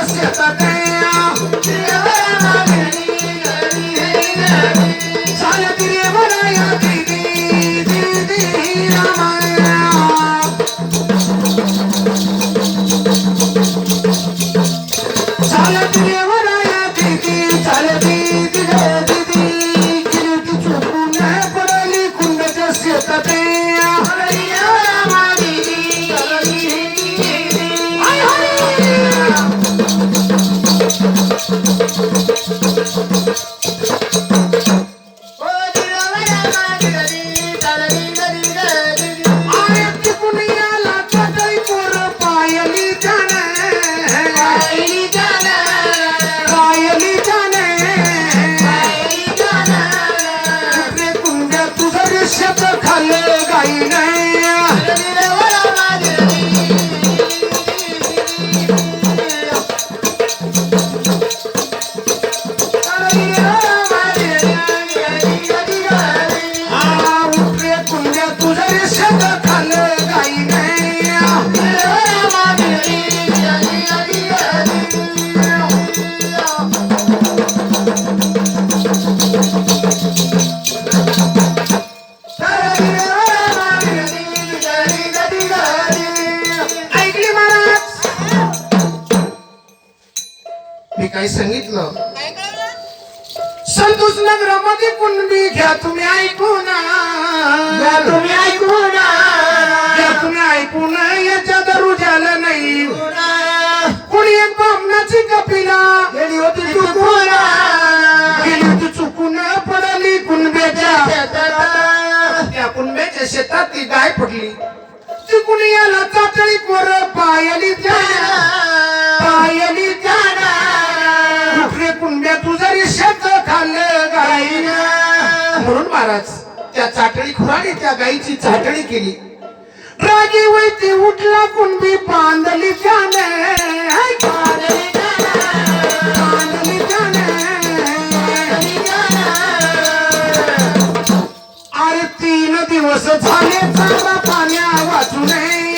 que se está Santosh नगरामध्ये कुणबी घ्या तुम्ही ऐकून घ्या तुम्ही ऐकून घ्या तुम्ही ऐकून याच्या दरू झालं नाही. कुणी एक बामणाची कपिला. गेली होती चुकून गेली होती चुकून पडली कुणब्याच्या त्या कुणब्याच्या शेतात ती गाय पडली. कुणी याला चाचणी कोर पायली जाणा महाराज त्या चाटणी खुराने त्या गायीची चाटणी केली. रागी वैती उठला कुंभी बांधली त्याने अरे तीन दिवस झाले चारा पाण्या वाचू नये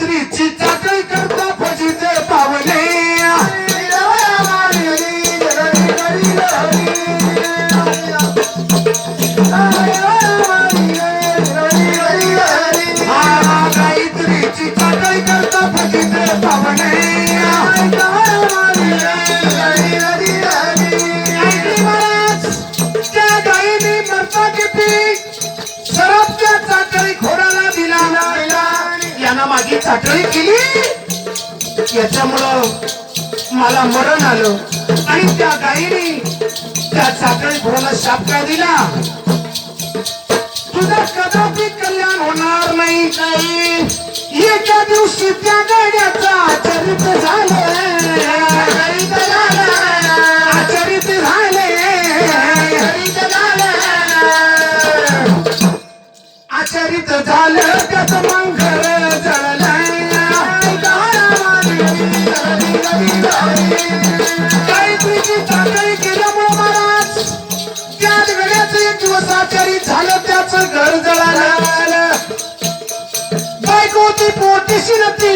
three माझी चाकरी केली. याच्यामुळं मला मरण आलं. आणि त्या गायीने त्या चाकरी घोडाला शाप काय दिला? तुझं कदापि कल्याण होणार नाही. काही एका दिवशी त्या गाड्याचा तरी झालं त्याच घर जळालं बायको ती पोटीशी नती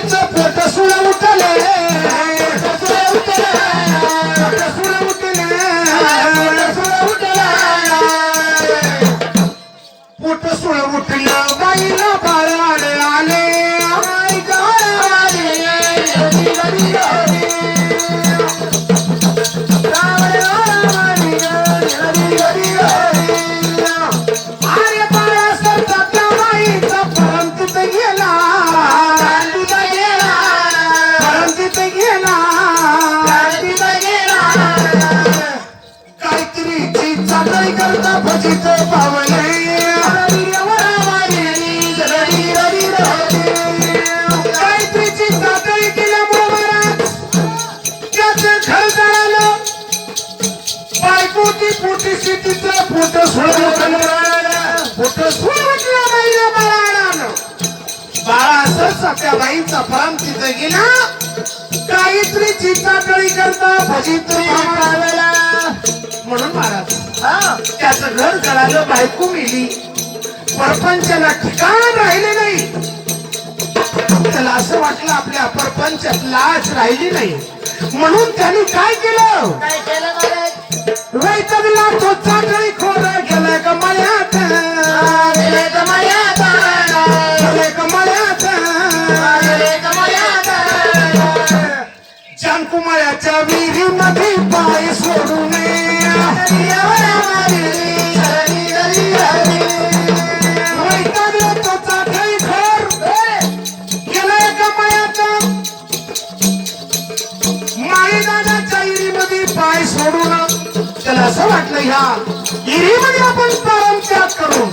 असं त्या बाईचा फराम तिथे गेला. काहीतरी चिचाटळी करता भजीत पावला म्हणून महाराज त्याचं घर जळालं बायको मिली. परपंचाला ठिकाण राहिले नाही. त्याला असं वाटलं आपल्या परपंचात लाज राहिली नाही. म्हणून त्यांनी काय केलं? काय केलं महाराज? वैतगला तो चाटळी खोर गेला कमायात गेले कुमळ्याच्या विहिरी मध्ये पाय सोडू पाय सोडून. त्याला असं वाटलं ह्या आपण करू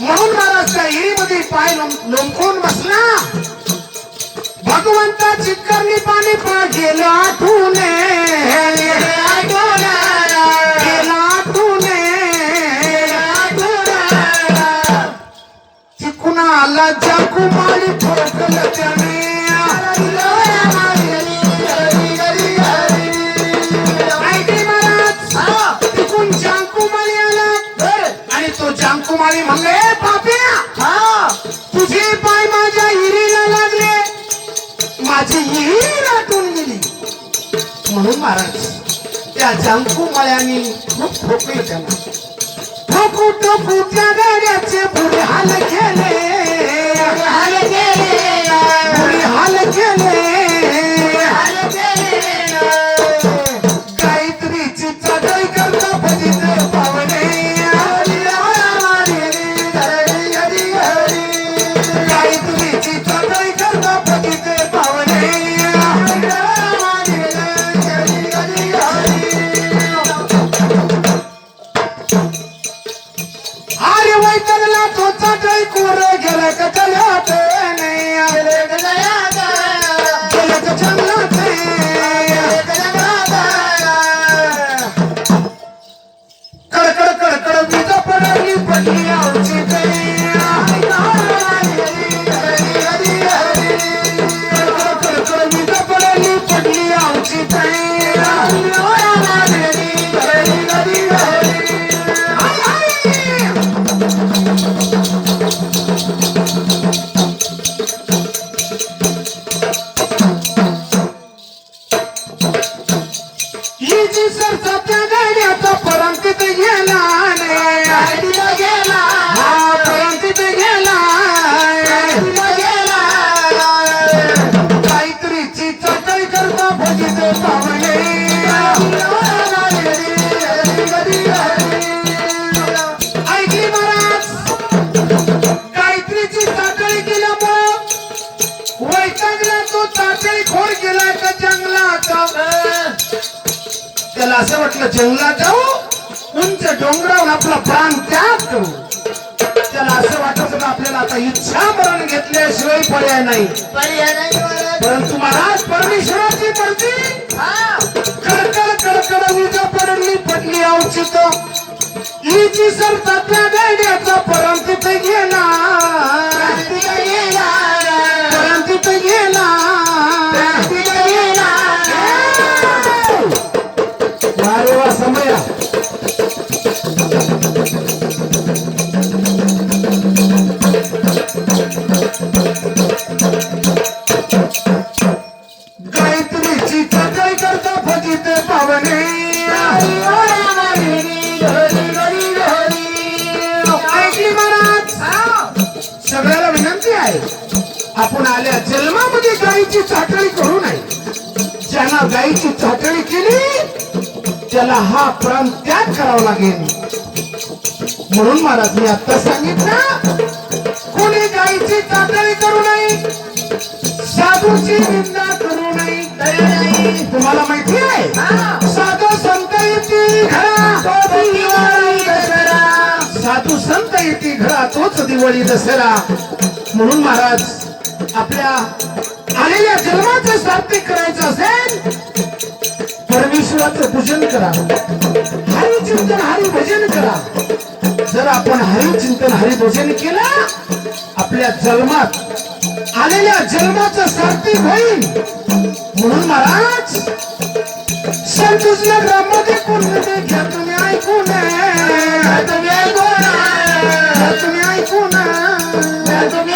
म्हणून महाराज त्या हिरीमध्ये पाय लोंबकून बसला. भगवंताची करणी पाणी पा गेलं आठवणे आला जाकू माली ठोकलं त्याने. म्हणून महाराज. त्या जांकुमाळ्यांनी खूप ठोकले त्याला ठोकू ठोकू त्या गाड्याचे पुढे हाल केले. सरचा गाण्याचा गाड्याचा येणार त्याला असं वाटलं जंगलात जाऊ उंच डोंगरावर आपला प्राण त्याग करू. त्याला असं वाटत आपल्याला आता इच्छा मरण घेतल्याशिवाय पर्याय नाही. परंतु महाराज परमेश्वराची मर्जी कडकड कडकड वीज पडली पडली औचित हिची सर त्या गाड्याचा परम तिथे गेला. परम तिथे गेला. सासूबाई करता फजित पावने. सगळ्याला विनंती आहे. आपण आल्या जन्मामध्ये गायीची चाटणी करू नये. ज्यांना गायीची चाटणी केली त्याला हा प्राण त्याग करावा लागेल. म्हणून महाराज मी आता सांगितलं कोणी गायीची चाटणी करू नये. साधूची निंदा तुम्हाला माहिती आहे? साधू संत येते घरा साधू संत येते घरा तोच दिवाळी दसरा. म्हणून महाराज आपल्या आलेल्या जन्माचं सार्थक करायचं असेल परमेश्वराचं पूजन करा. हरिचिंतन हरी भजन करा. जर आपण हरिचिंतन हरी भजन केलं आपल्या जन्मात आलेल्या जन्माचं सार्थक होईल. म्हणून महाराज संतोषला ब्रह्मदेव पूर्ण घ्या तुम्ही ऐकू नये. तुम्ही ऐकून तुम्ही ऐकून तुम्ही